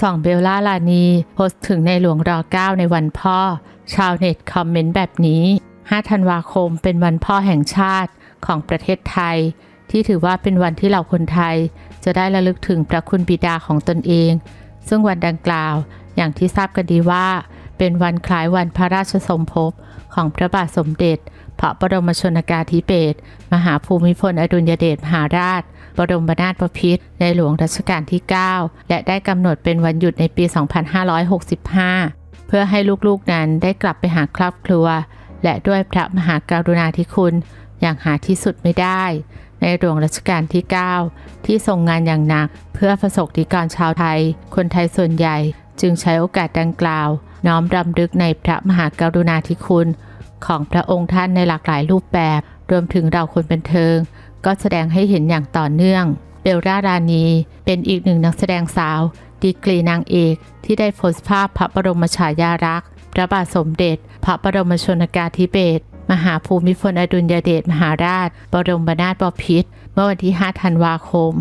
ส่องเบลล่าลานีโพสต์ถึงในหลวงรอเก้าในวันพ่อ ชาวเน็ตคอมเมนต์แบบนี้ 5 ธันวาคมเป็นวันพ่อแห่งชาติของประเทศไทย ที่ถือว่าเป็นวันที่เหล่าคนไทย จะได้ระลึกถึงพระคุณบิดาของตนเอง ซึ่งวันดังกล่าว อย่างที่ทราบกันดีว่า เป็นวันคล้ายวันพระราชสมภพของพระบาทสมเด็จ พระบรมชนกาธิเบศรมหาภูมิพลอดุลยเดชมหาราช บรมนาถบพิตรในหลวงรัชกาลที่ 9 และได้กำหนดเป็นวันหยุดในปี 2565 เพื่อให้ลูกๆนั้นได้กลับไปหาครอบครัว และด้วยพระมหากรุณาธิคุณ อย่างหาที่สุดไม่ได้ ในหลวงรัชกาลที่ 9 ที่ทรงงานอย่างหนัก เพื่อประสบนิกรชาวไทย คนไทยส่วนใหญ่ จึงใช้โอกาสดังกล่าว น้อมรำลึกในพระมหากรุณาธิคุณ ของพระองค์ท่านในหลากหลายรูปแบบ รวมถึงเราคนบันเทิง ก็แสดงให้เห็นอย่างต่อเนื่อง เบลล่ารานี เป็นอีกหนึ่งนักแสดงสาว ดีกรีนางเอกที่ได้โพสต์ภาพพระบรมฉายาลักษณ์พระบาทสมเด็จ พระบรมชนกาธิเบศรมหาภูมิพลอดุลยเดชมหาราช บรมนาถบพิตรเมื่อวันที่ 5 ธันวาคม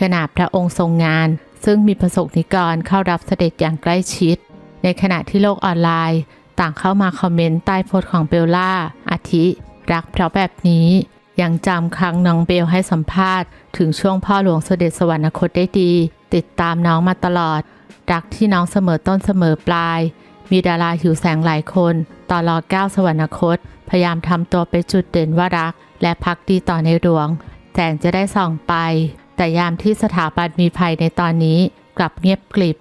ขณะพระองค์ทรงงาน ซึ่งมีประสบนิกรเข้ารับเสด็จอย่างใกล้ชิด ในขณะที่โลกออนไลน์ ต่างเข้ามาคอมเมนต์ใต้โพสต์ของเบลล่าอาทิ รักเพราะแบบนี้ ยังจำครั้งน้องเบลให้สัมภาษณ์ ถึงช่วงพ่อหลวงเสด็จสวรรคตได้ดี ติดตามน้องมาตลอด รักที่น้องเสมอต้นเสมอปลาย มีดาราหิวแสงหลายคนต่อรอเก้าสวรรคต พยายามทำตัวเป็นจุดเด่นว่ารัก และพักดีต่อในหลวงแสงจะได้ส่องไป แต่ยามที่สถาบันมีภัยในตอนนี้กลับเงียบกลิบ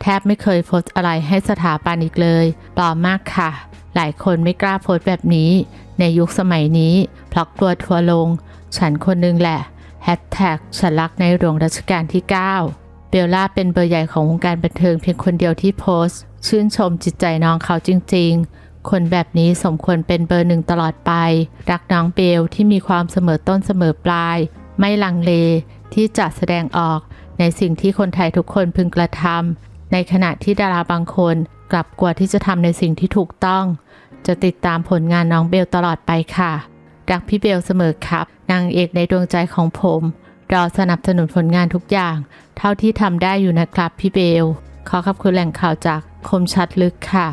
แทบไม่เคยโพสอะไรให้สถาบันอีกเลยปลอมมากค่ะ หลายคนไม่กล้าโพสแบบนี้ ในยุคสมัยนี้เพราะกลัวทัวลง ฉันคนหนึงแหละแฮชแท็กฉันรักในหลวงรัชกาลที่ 9 เบลล่าเป็นเบอร์ใหญ่ของวงการบันเทิงเพียงคนเดียวที่โพสต์ชื่นชมจิตใจน้องเขาจริง ๆ คนแบบนี้สมควรเป็นเบอร์หนึ่งตลอดไป รักน้องเบลที่มีความเสมอต้นเสมอปลาย ไม่ลังเลที่จะแสดงออกในสิ่งที่คนไทยทุกคนพึงกระทำ ในขณะที่ดาราบางคนกลับกลัวที่จะทำในสิ่งที่ถูกต้อง จะติดตามผลงานน้องเบลตลอดไปค่ะรักพี่เบลเสมอครับ นางเอกในดวงใจของผม รอสนับสนุนผลงานทุกอย่าง เท่าที่ทำได้อยู่นะครับพี่เบล ขอขอบคุณแหล่งข่าวจากคมชัดลึกค่ะ